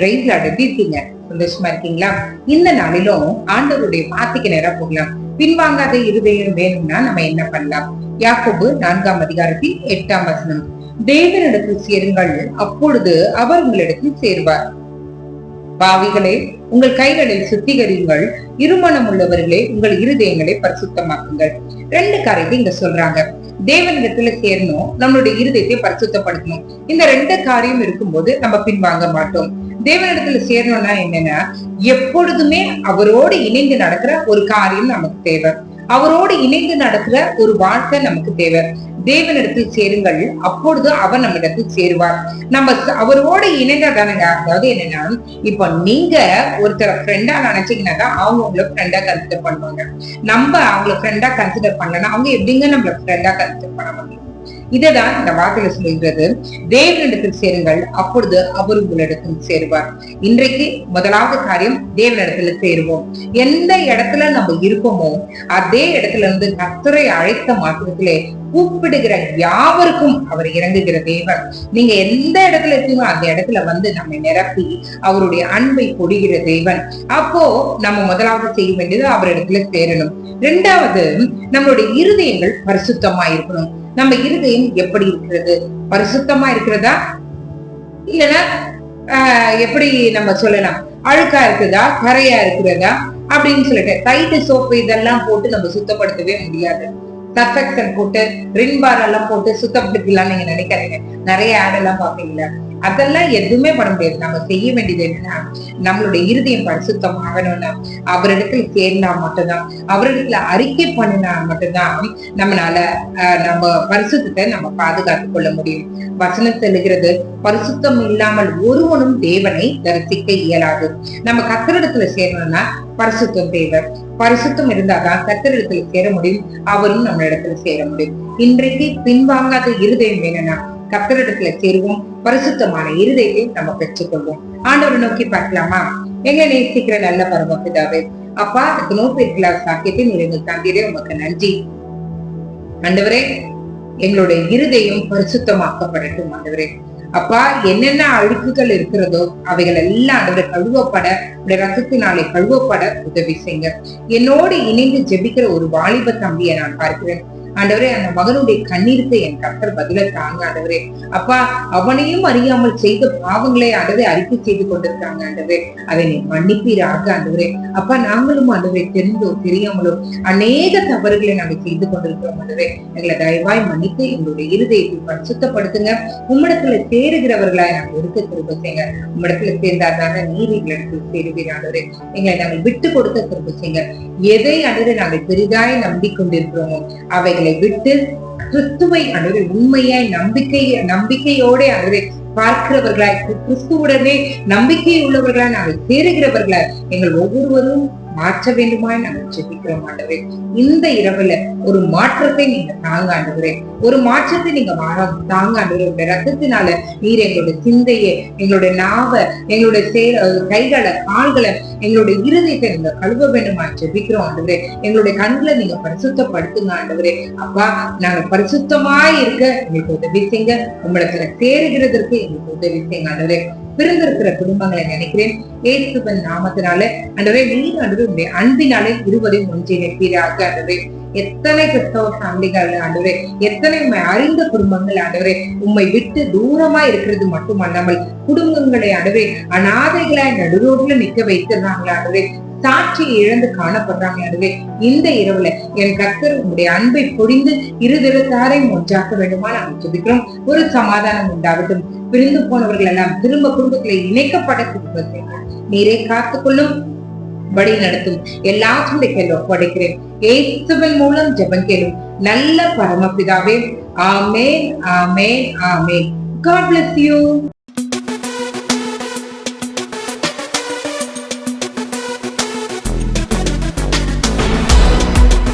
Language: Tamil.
பிரைஸ் எப்படி இருக்கீங்க. சந்தோஷமா இருக்கீங்களா? இந்த நாளிலும் ஆண்டவருடைய வார்த்தைக்கு நேரம் போகலாம். பின்வாங்காத இருதயம் வேணும்னா நம்ம என்ன பண்ணலாம்? யாக்கோபு நான்காம் அதிகாரத்தில் எட்டாம் வசனம். தேவனிடத்தில் சேருங்கள் அப்பொழுது அவர் உங்களிடத்தில் சேருவார். பாவிகளே உங்கள் கைகளை சுத்திகரியுங்கள். இருமணம் உள்ளவர்களே உங்கள் இருதயங்களை பரிசுத்தமாக்குங்கள். ரெண்டு காரியத்தை இங்க சொல்றாங்க. தேவனிடத்துல சேரணும் நம்மளுடைய இருதயத்தை பரிசுத்தப்படுத்தணும். இந்த ரெண்டு காரியம் இருக்கும்போது நம்ம பின்வாங்க மாட்டோம். தேவனிடத்துல சேரணும்னா என்னன்னா எப்பொழுதுமே அவரோடு இணைந்து நடக்கிற ஒரு காரியம் நமக்கு தேவை. அவரோடு இணைந்து நடக்கிற ஒரு வாழ்க்கை நமக்கு தேவை. தேவனிடத்தில் சேருங்கள் அப்பொழுது அவர் நம்மிடத்தில் சேருவார். நம்ம அவரோட இணைந்தா தானங்க அதாவது என்னன்னா இப்போ நீங்க ஒருத்தர ஃப்ரெண்டா நினைச்சீங்கன்னாக்கா அவங்க உங்களை ஃப்ரெண்டா கன்சிடர் பண்ணுவாங்க. நம்ம அவங்கள ஃப்ரெண்டா கன்சிடர் பண்ணலன்னா அவங்க எப்படிங்க நம்மள ஃப்ரெண்டா கன்சிடர் பண்ண முடியும்? இதுதான் இந்த வார்த்தையில சொல்கிறது தேவனிடத்தில் சேருங்கள் அப்பொழுது அவர் உங்களிடத்தில் சேருவார். இன்றைக்கு முதலாவது காரியம் தேவனிடத்துல சேருவோம். எந்த இடத்துல நம்ம இருப்போமோ அதே இடத்துல இருந்து கர்த்தரை அழைத்த மாத்திரத்திலே கூப்பிடுகிற யாவருக்கும் அவர் இறங்குகிற தேவன். நீங்க எந்த இடத்துல இருக்கீங்களோ அந்த இடத்துல வந்து நம்மை நிரப்பி அவருடைய அன்பை பொடுகிற தேவன். அப்போ நம்ம முதலாவது செய்ய வேண்டியது அவரிடத்துல சேரணும். ரெண்டாவது நம்மளுடைய இருதயங்கள் பரிசுத்தமா இருக்கணும் நம்ம இருதயம் எப்படி இருக்கிறது? பரிசுத்தமா இருக்கிறதா? இல்லைன்னா ஆஹ், எப்படி நம்ம சொல்லலாம்? அழுக்கா இருக்குதா? கரையா இருக்கிறதா? அப்படின்னு சொல்லிட்டு டைட்டு சோப்பு இதெல்லாம் போட்டு நம்ம சுத்தப்படுத்தவே முடியாது. சர்ஃபெக்சன் போட்டு ரின் பார் எல்லாம் போட்டு சுத்தப்படுத்தலாம் நீங்க நினைக்காதீங்க. நிறைய ஆட் எல்லாம் பாப்பீங்களா அதெல்லாம் எதுவுமே பண்ண முடியாது. நம்ம செய்ய வேண்டியது என்னன்னா நம்மளுடைய இருதயம் பரிசுத்தம் ஆகணும்னா அவரிடத்துல சேர்ந்தா மட்டும்தான் அவரிடத்துல அறிக்கை பண்ணினா மட்டும்தான் நம்மளால நம்ம பரிசுத்தத்தை நம்ம பாதுகாத்துக் கொள்ள முடியும். வசனம் செல்கிறது பரிசுத்தம் இல்லாமல் ஒருவனும் தேவனை தரிசிக்க இயலாது. நம்ம கத்தரிடத்துல சேரணும்னா பரிசுத்தம் தேவை பரிசுத்தம் இருந்தாதான் கத்தரிடத்துல சேர முடியும் அவரும் நம்ம இடத்துல சேர முடியும். இன்றைக்கு பின்வாங்காத இருதயம் வேணும்னா கத்தரிடத்துல சேருவோம் பரிசுத்தமான இருதயத்தை நம்ம பெற்றுக்கொள்வோம். ஆண்டவரை நோக்கி பார்க்கலாமா? எங்க நேசிக்கிற நல்ல பரமபிதாவே அப்பா எத்தனோ பேர்களா சாக்கியத்தை நீர் எங்களுக்கு தந்தீரே உமக்கு நன்றி. ஆண்டவரே எங்களுடைய இருதயம் பரிசுத்தமாக்கப்படட்டும் ஆண்டவரே. அப்பா என்னென்ன அழுக்குகள் இருக்கிறதோ அவைகள் எல்லாம் ஆண்டவரை கழுவப்பட உடைய ரத்தத்தினாலே கழுவப்பட உதவி செய்யுங்க. என்னோடு இணைந்து ஜெபிக்கிற ஒரு வாலிப தம்பியை நான் பார்க்கிறேன். ஆண்டவரே அந்த மகனுடைய கண்ணீருக்கு என் கர்த்தர் பதில தாங்க ஆண்டவரே. அப்பா அவனையும் அறியாமல் செய்த பாவங்களை ஆண்டவரே அறிக்கை செய்து கொண்டிருக்காங்க ஆண்டவரே. அதை நீ மன்னிப்பீராக ஆண்டவரே. அப்பா நாங்களும் ஆண்டவரை தெரிந்தோ தெரியாமலோ அநேக தவறுகளை நாங்கள் செய்து கொண்டிருக்கிறோம் ஆண்டவரே. எங்களை தயவாய் மன்னித்து எங்களுடைய இருதயத்தை பரிசுத்தப்படுத்துங்க. உம்மிடத்துல சேருகிறவர்களாய் நாங்கள் இருக்க திரும்ப செய்யுங்க உம்மிடத்துல சேர்ந்தாதான நீர் எங்களுக்கு சேருவீர் ஆண்டவரே. எங்களை நாங்கள் விட்டு கொடுத்த திரும்ப செய்யுங்க எதை ஆண்டவரை நாங்கள் பெரிதாய் நம்பிக்கொண்டிருக்கிறோமோ அவை அவைகளை விட்டு கிறிஸ்துவை ஆண்டவரே உண்மையாய் நம்பிக்கை நம்பிக்கையோட ஆண்டவரே பார்க்கிறவர்களாய் கிறிஸ்துவுடனே நம்பிக்கை உள்ளவர்களாய் நாங்கள் சேருகிறவர்களாய் எங்கள் ஒவ்வொருவரும் மாற்ற வேண்டுமாய் நாங்கள் ஜெபிக்கிறோம் ஆண்டவரே இந்த இரவுல ஒரு மாற்றத்தை நீங்க தாங்க ஆண்டவரே ஒரு மாற்றத்தை நீங்க தாங்க ஆண்டவரே உங்க ரத்தத்தினால நீர் எங்களுடைய சிந்தையை எங்களுடைய நாவ எங்களுடைய சே கைகளை கால்களை எங்களுடைய இருதயத்தை நீங்க கழுவ வேண்டுமா ஜெபிக்கிறோம் ஆண்டவரே. எங்களுடைய கண்களை நீங்க பரிசுத்தப்படுத்துங்க ஆண்டவரே. அப்பா நாங்க பரிசுத்தமாய் இருக்க எங்களுக்கு உதவி செய்யுங்க. உங்களிடத்துல சேருகிறதற்கு எங்களுக்கு உதவி செய்யுங்க ஆண்டவரே. பிறந்திருக்கிற குடும்பங்களை நினைக்கிறேன். ஏசுவன் நாமத்தினால அண்டவே நீர் ஆண்டவரே உங்களுடைய அன்பினாலே இருவரையும் ஒன்றிணைப்பீராக ஆண்டவரே எத்தனை கிறிஸ்தவ ஃபேமிலிகள் ஆண்டவரே எத்தனை உண்மை அறிந்த குடும்பங்கள் ஆண்டவரே உம்மை விட்டு தூரமா இருக்கிறது மட்டுமல்லாமல் குடும்பங்களை ஆண்டவரே அனாதைகளாய் நடுரோட்ல நிக்க வைத்திருந்தாங்களா ஆண்டவரே சாட்சி இழந்து காணப்படுறாங்க. அதுவே இந்த இரவுல என் கர்த்தர் உங்களுடைய அன்பை பொழிந்து இருதிருத்தாரையும் ஒன்றாக்க வேண்டுமா நாங்கள் ஜெபிக்கிறோம். ஒரு சமாதானம் உண்டாகட்டும். பிரிந்து போனவர்கள் எல்லாம் திரும்ப குடும்பத்துல இணைக்கப்பட நீரை நீரே காத்துக்கொள்ளும் வழி நடத்தும். எல்லா கேள்வி ஒப்படைக்கிறேன். ஏசுவன் மூலம் ஜெபம் கேளும். நல்ல பரமபிதாவே ஆமேன் ஆமேன் ஆமேன். God bless you.